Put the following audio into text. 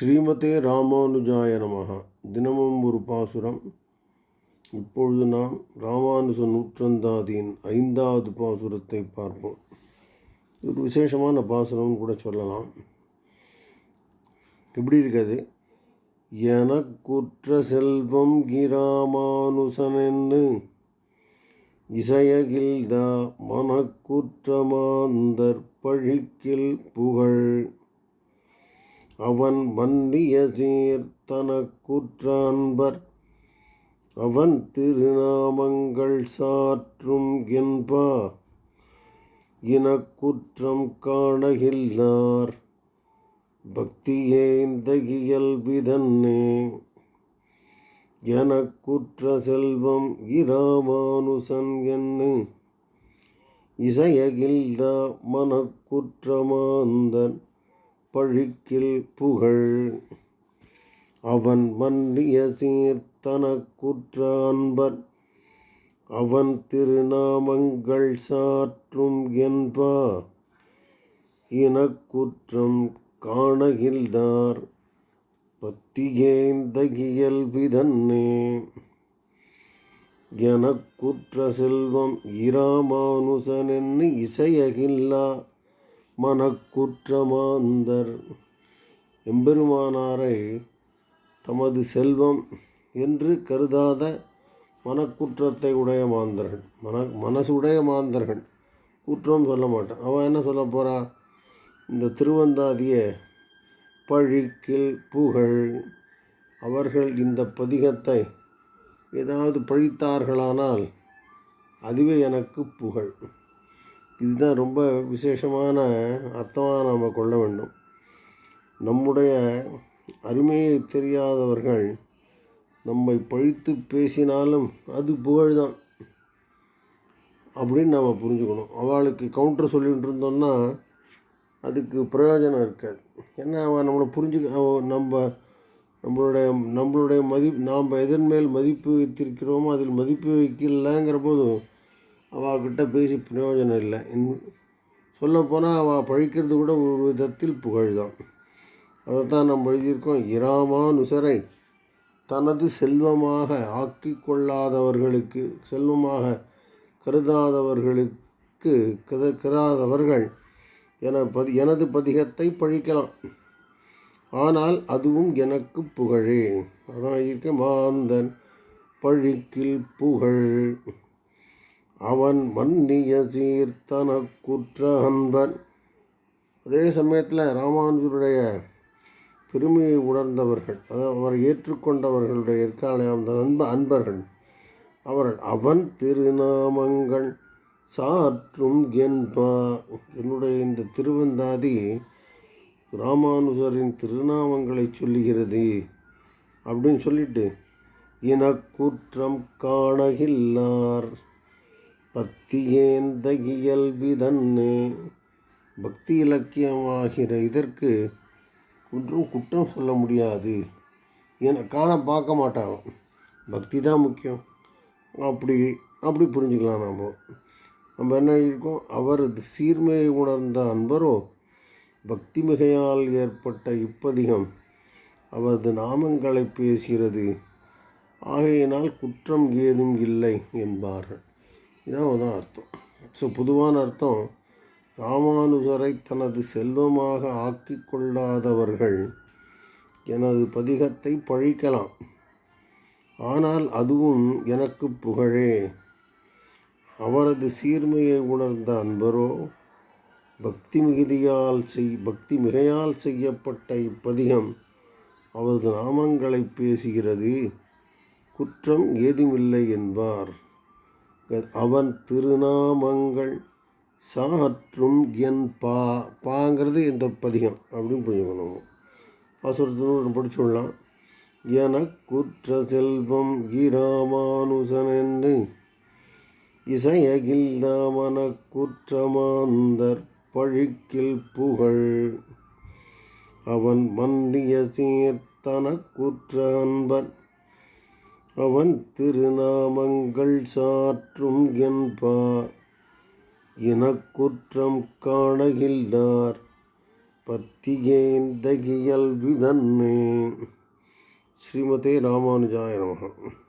ஸ்ரீமதே ராமானுஜாய நமஹ. தினமும் ஒரு பாசுரம். இப்பொழுது நாம் ராமானுஜ நூற்றந்தாதியின் ஐந்தாவது பாசுரத்தை பார்ப்போம். ஒரு விசேஷமான பாசுரம்னு கூட சொல்லலாம். எப்படி இருக்காது? எனக்குற்ற செல்வம் கிராமானுசனென்னு இசையகில்தா மனக்குற்றமாந்தர் பழிக்கில் புகழ். அவன் மன்னிய சீர் தனக்குற்றான்பர். அவன் திருநாமங்கள் சாற்றும் என்பா. இனக்குற்றம் காணகில்லார். பக்தியே இந்த இயல்பிதன்னே எனக்குற்ற செல்வம் இராமானுசன் என்று இசையகில்லா மனக்குற்றமாந்தன் பழிக்கில் புகழ். அவன் மன்னிய சீர்த்தனக்குற்றான்பன் அவன் திருநாமங்கள் சாற்றும் என்பா. இனக்குற்றம் காணகில்டார் பத்தியேந்த இயல்பிதன்னே எனக்குற்ற செல்வம் இராமானுசனென்னு இசையகில்லா. மனக்குற்றமாந்தர். எம்பெருமானாரை தமது செல்வம் என்று கருதாத மனக்குற்றத்தை உடைய மாந்தர்கள். மன மனசுடைய மாந்தர்கள். குற்றம் சொல்ல மாட்டான். அவன் என்ன சொல்ல போகிறா இந்த திருவந்தாதியை பழிக்கில் புகழ். அவர்கள் இந்த பதிகத்தை ஏதாவது பழித்தார்களானால் அதுவே எனக்கு புகழ். இதுதான் ரொம்ப விசேஷமான அர்த்தமாக நாம் கொள்ள வேண்டும். நம்முடைய அருமையை தெரியாதவர்கள் நம்மை பழித்து பேசினாலும் அது புகழ்தான் அப்படின்னு நாம் புரிஞ்சுக்கணும். அவளுக்கு கவுண்டர் சொல்லிகிட்டு இருந்தோம்னா அதுக்கு பிரயோஜனம் இருக்காது. ஏன்னா அவள் நம்மளை புரிஞ்சுக்க நம்ம நம்மளுடைய நம்மளுடைய மதிப்பு நாம் எதன் மேல் மதிப்பு வைத்திருக்கிறோமோ அதில் மதிப்பு வைக்கலங்கிற போதும் அவகிட்ட பேசி பிரயோஜனம் இல்லை. இன் சொல்லப்போனால் அவள் பழிக்கிறது கூட ஒரு விதத்தில் புகழ் தான் அதைத்தான் நம்ம எழுதியிருக்கோம். இராமானுசரை தனது செல்வமாக ஆக்கி கொள்ளாதவர்களுக்கு செல்வமாக கருதாதவர்களுக்கு கத கருதாதவர்கள் என பதி எனது பதிகத்தை பழிக்கலாம். ஆனால் அதுவும் எனக்கு புகழே. அதான் இருக்க மாந்தன் பழிக்கில் புகழ். அவன் மன்னிய தீர்த்தன குற்ற அன்பன் அதே சமயத்தில் ராமானுஜருடைய பெருமையை உணர்ந்தவர்கள் அதாவது அவரை ஏற்றுக்கொண்டவர்களுடைய இருக்கான அந்த அன்ப அன்பர்கள் அவர்கள் அவன் திருநாமங்கள் சாற்றும் என்பா என்னுடைய இந்த திருவந்தாதி ராமானுஜரின் திருநாமங்களை சொல்லுகிறது அப்படின்னு சொல்லிட்டு இனக்குற்றம் காணகில்லார். பக்தியேந்த இயல்பிதன்னு பக்தி இலக்கியமாகிற இதற்கு ஒன்றும் குற்றம் சொல்ல முடியாது. என காண பார்க்க மாட்டான். பக்தி தான் முக்கியம். அப்படி அப்படி புரிஞ்சுக்கலாம் நாம். நம்ம என்ன இருக்கோம் அவரது சீர்மையை உணர்ந்த அன்பரோ பக்தி மிகையால் ஏற்பட்ட இப்பதிகம் அவரது நாமங்களை பேசுகிறது. ஆகையினால் குற்றம் ஏதும் இல்லை என்பார்கள். இதான் தான் அர்த்தம். ஸோ பொதுவான அர்த்தம் ராமானுஜரை தனது செல்வமாக ஆக்கி கொள்ளாதவர்கள் எனது பதிகத்தை பழிக்கலாம். ஆனால் அதுவும் எனக்கு புகழே. அவரது சீர்மையை உணர்ந்த அன்பரோ பக்தி மிகுதியால் செய் பக்தி மிகையால் செய்யப்பட்ட இப்பதிகம் அவரது நாமங்களை பேசுகிறது. குற்றம் ஏதுமில்லை என்பார். அவன் திருநாமங்கள் சாற்றும் என் பா பாங்கிறது இந்த பதிகம்? அப்படின்னு புரிஞ்சுக்கணும். பாசுரத்தினு படிச்சுடலாம் எனக்குற்ற செல்வம் இராமானுசனென்று இசையகில் தாமன குற்றமாந்தர் பழிக்கில் புகழ். அவன் மன்னிய சீர்த்தன குற்ற அன்பன் அவன் திருநாமங்கள் சாற்றும் என்பார் இனக்குற்றம் காணகில்லார். பத்தியேந்தகியல் விதன்னு ஸ்ரீமதே ராமானுஜாய நமகம்